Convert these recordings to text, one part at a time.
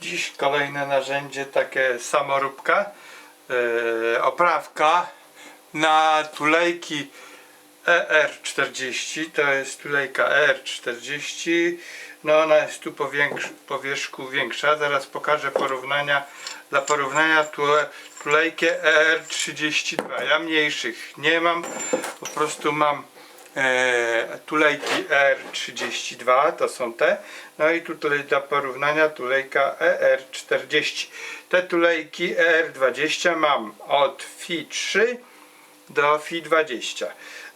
Dziś kolejne narzędzie, takie samoróbka, e, oprawka na tulejki ER40, to jest tulejka ER40, no ona jest tu po, wierzchu większa, zaraz pokażę porównania, dla porównania tule, tulejkę ER32, ja mniejszych nie mam, po prostu mam e, tulejki ER32, to są te, no i tutaj dla porównania tulejka ER40. Te tulejki ER20 mam od FI3 do FI20.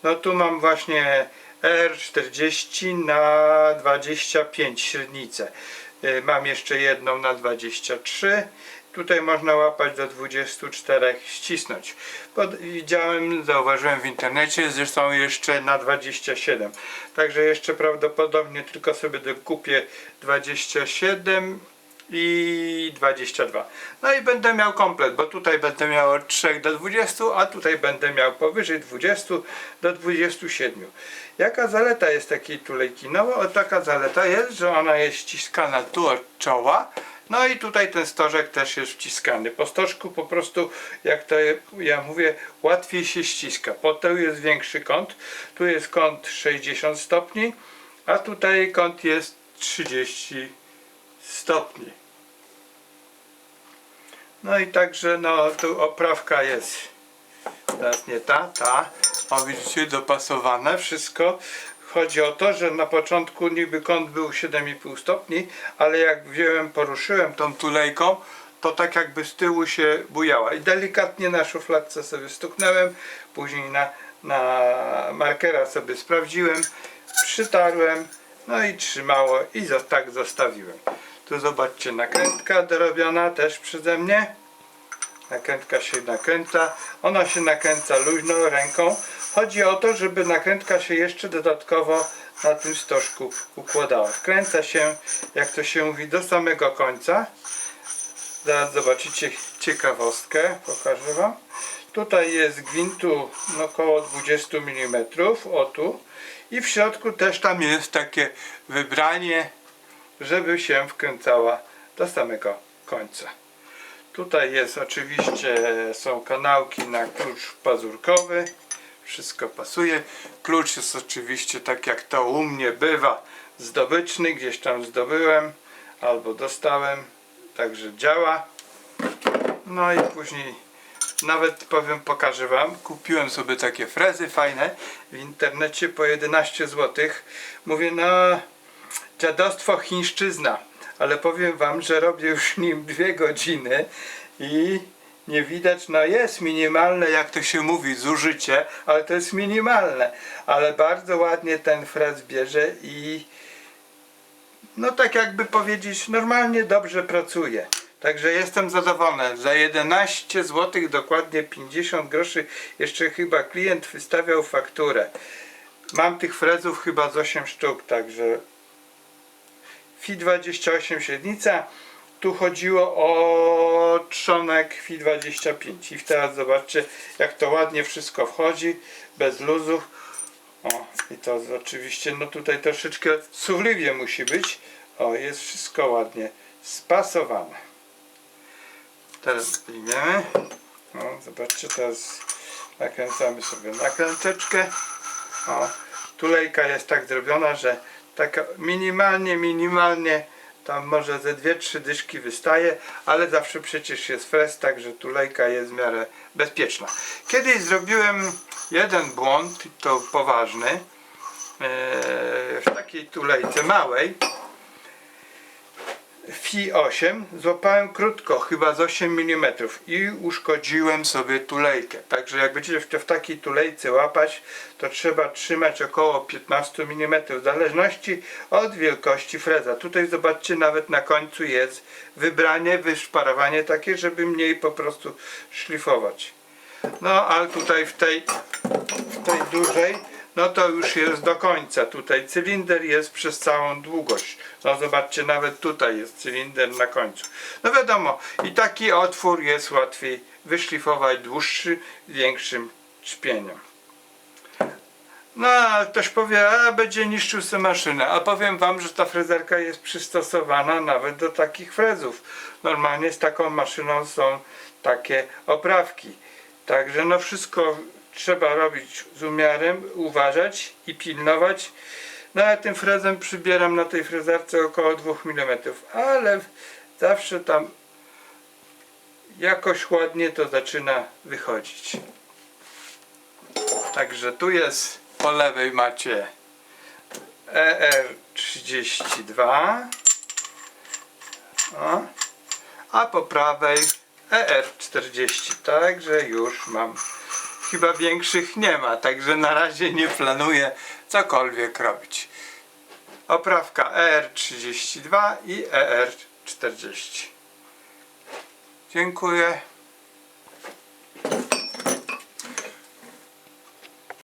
No tu mam właśnie ER40 na 25 średnicę. Y, Mam jeszcze jedną na 23. Tutaj można łapać do 24 ścisnąć. Pod, widziałem, zauważyłem w internecie, zresztą jeszcze na 27. Także jeszcze prawdopodobnie tylko sobie dokupię 27 i 22. No i będę miał komplet, bo tutaj będę miał od 3 do 20, a tutaj będę miał powyżej 20 do 27. Jaka zaleta jest takiej tulejki? No o, taka zaleta jest, że ona jest ściskana tu od czoła, no i tutaj ten stożek też jest wciskany. Po stożku po prostu, jak to ja mówię, łatwiej się ściska. Po tyłu jest większy kąt, tu jest kąt 60 stopni, a tutaj kąt jest 30 stopni. No i także no tu oprawka jest teraz nie ta, ta. O widzicie dopasowane wszystko. Chodzi o to, że na początku niby kąt był 7,5 stopni, ale jak wziąłem, poruszyłem tą tulejką, to tak jakby z tyłu się bujała. I delikatnie na szufladce sobie stuknąłem, później na, na markera sobie sprawdziłem, przytarłem, no i trzymało i zo, tak zostawiłem. Tu zobaczcie nakrętka dorobiona też przeze mnie. Nakrętka się nakręca. Ona się nakręca luźną ręką. Chodzi o to, żeby nakrętka się jeszcze dodatkowo na tym stożku układała. Wkręca się, jak to się mówi, do samego końca. Zaraz zobaczycie ciekawostkę, pokażę Wam. Tutaj jest gwintu no, około 20 mm, o tu. I w środku też tam jest takie wybranie, żeby się wkręcała do samego końca. Tutaj jest oczywiście, są kanałki na klucz pazurkowy. Wszystko pasuje. Klucz jest oczywiście tak jak to u mnie bywa zdobyczny, gdzieś tam zdobyłem albo dostałem, także działa. No i później nawet powiem, pokażę wam, kupiłem sobie takie frezy fajne w internecie po 11 zł. Mówię, no dziadostwo chińszczyzna, ale powiem wam, że robię już nim dwie godziny i nie widać, no jest minimalne, jak to się mówi, zużycie, ale to jest minimalne, ale bardzo ładnie ten frez bierze i no tak jakby powiedzieć, normalnie dobrze pracuje. Także jestem zadowolony. Za 11 zł, dokładnie 50 groszy, jeszcze chyba klient wystawiał fakturę. Mam tych frezów chyba z 8 sztuk, także FI 28 średnica. Tu chodziło o trzonek FI 25. I teraz zobaczcie, jak to ładnie wszystko wchodzi, bez luzów. O, i to oczywiście, no tutaj troszeczkę suchliwie musi być. O, jest wszystko ładnie spasowane. Teraz wyjmiemy. No, zobaczcie, teraz nakręcamy sobie nakręteczkę. O, tulejka jest tak zrobiona, że taka minimalnie, minimalnie tam może ze dwie, trzy dyszki wystaje, ale zawsze przecież jest frez, także tulejka jest w miarę bezpieczna. Kiedyś zrobiłem jeden błąd, to poważny, e, w takiej tulejce małej, Fi 8 złapałem krótko, chyba z 8 mm i uszkodziłem sobie tulejkę. Także jak będziecie w takiej tulejce łapać, to trzeba trzymać około 15 mm w zależności od wielkości freza. Tutaj zobaczcie, nawet na końcu jest wybranie, wyszparowanie takie, żeby mniej po prostu szlifować. No, ale tutaj w tej, w tej dużej no to już jest do końca. Tutaj cylinder jest przez całą długość. No zobaczcie, nawet tutaj jest cylinder na końcu. No wiadomo, i taki otwór jest łatwiej wyszlifować dłuższy, większym czpieniem. No, a ktoś powie, a będzie niszczył sobie maszynę. A powiem wam, że ta frezarka jest przystosowana nawet do takich frezów. Normalnie z taką maszyną są takie oprawki. Także no wszystko trzeba robić z umiarem, uważać i pilnować. No ja tym frezem przybieram na tej frezarce około 2 mm, ale zawsze tam jakoś ładnie to zaczyna wychodzić. Także tu jest po lewej macie ER32 o, a po prawej ER40 także już mam chyba większych nie ma także na razie nie planuję cokolwiek robić. Oprawka ER32 i ER40 dziękuję